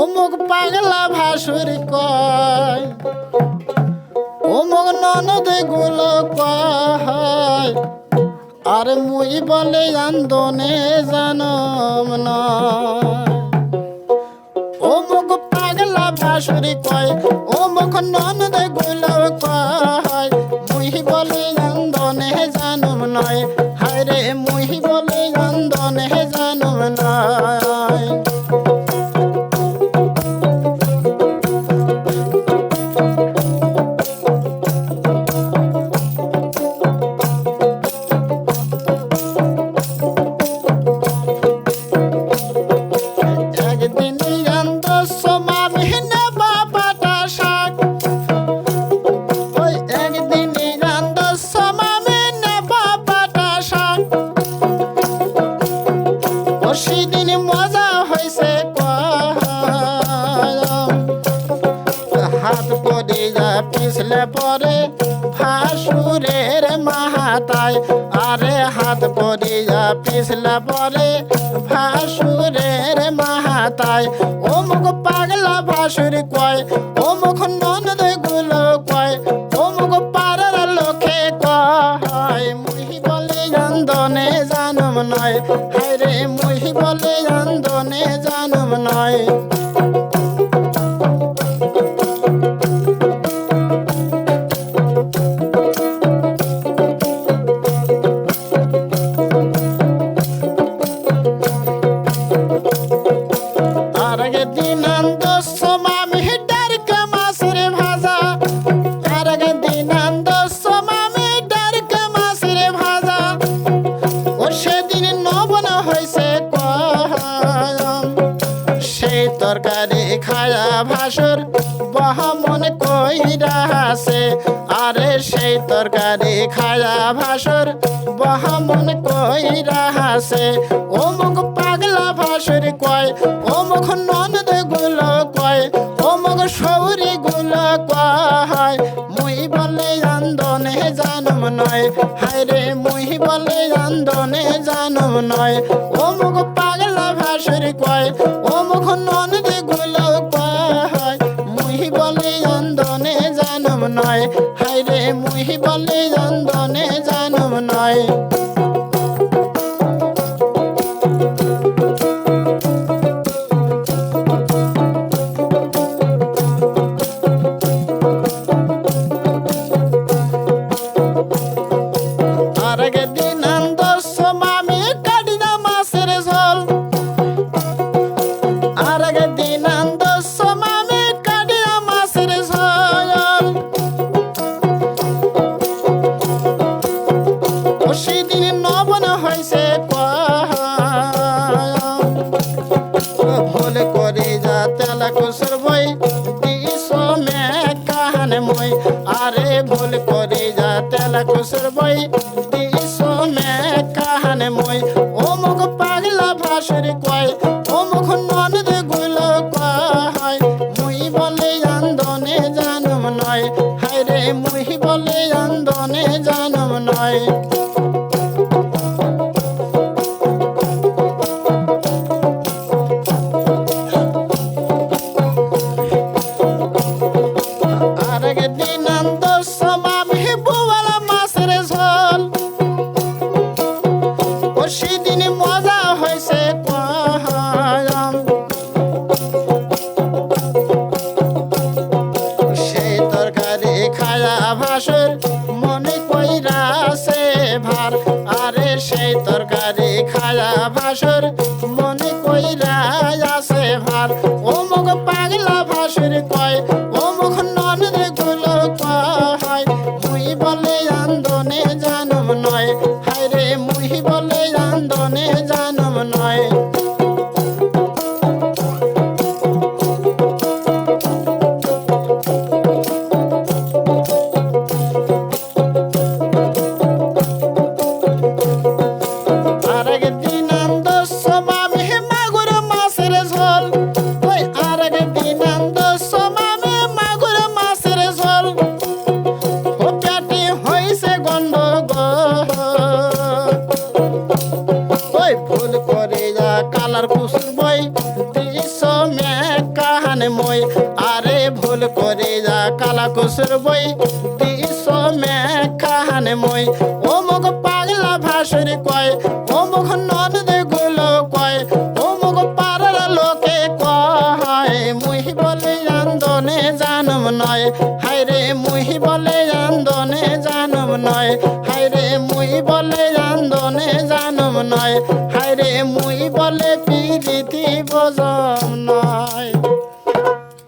অমুক পাগলা ভাসুর কয়, অমুক ননদগুলো কয়, আর মুই বলে আন্দনে জানম অমুক পাগলা ভাসুরি কয়, অমুক ননদগুলো কয়, মুই বলে আন্দনে জানম নয়। পিছলে পরে ভাসুরের মাহাতায় আরে হাত পরে যা পিছলে পরে ভাসুরের মাহাতায় ও মুখ পাগলা ভাসুর কয়, ও মুখ ননদগুলো কয়, ও মুখ পাড়ার লোকে কয় মুহি বলে আন্দনে জানম নয় হায় রে মুহি বলে আন্দনে জানম নয়। তরকারি খায়া ভাসুর, বহমন কইরা আরে সেই তরকারি খায়া ভাসুর, বহমন কইরা ও মুখ পাগলা ভাসুর কয় মুখ ননদগুলো কয় মুখ সৌরি গুলো কয়। মুই বলে আন্দনে জানম নয় হায় রে মুই বলে আন্দনে জানম নয়। মুখ পাগলা ভাসুর কয় ও মুখ ননদ জানম নয়। হায় রে মুই বলে আন্দনে জানম নয়। মই আরে ভুল করে যা তেলা কুসুর বই। দিস মে কাহানে মই। মুখ পাগলা ভাসুর কয়। মুখ ননদ গুল কয়। মুই বলে আন্দনে জানম নয়। হায় রে মুই বলে আন্দনে জানম নয়। সেই তরকারি খায়া ভাসুর মনে কইরা আছে ভার ও মগ পাগলা ভাসুর কয় কাহানে মই? আরে ভুল করে যা, কালা কুসুর বই। দিস মে কাহানে মই? ও মুখ পাগলা ভাসুরি কয় ও মুখ ননদগুলো কয় ও মুখ পাড়ার লোকে কয় মুহি বলে আন্দনে জানম নয়। হায় রে মুহি বলে আন্দনে জানম নয়।